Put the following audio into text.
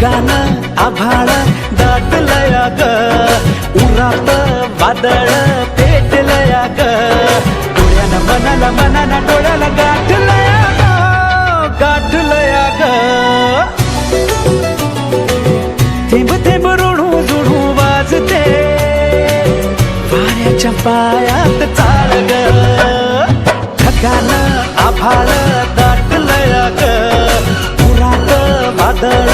गाणं आभाळ दाटलया ग उरात वादळ पेटलया ग डोळ्यानं मनाला मनाला डोळ्याला गाठलया ग गाठलया ग थेंब थेंब रुणू जुणू वाजते. वाऱ्याच्या पायात चाळ ग ढगान आभाळ दाटलया ग पुरात वादळ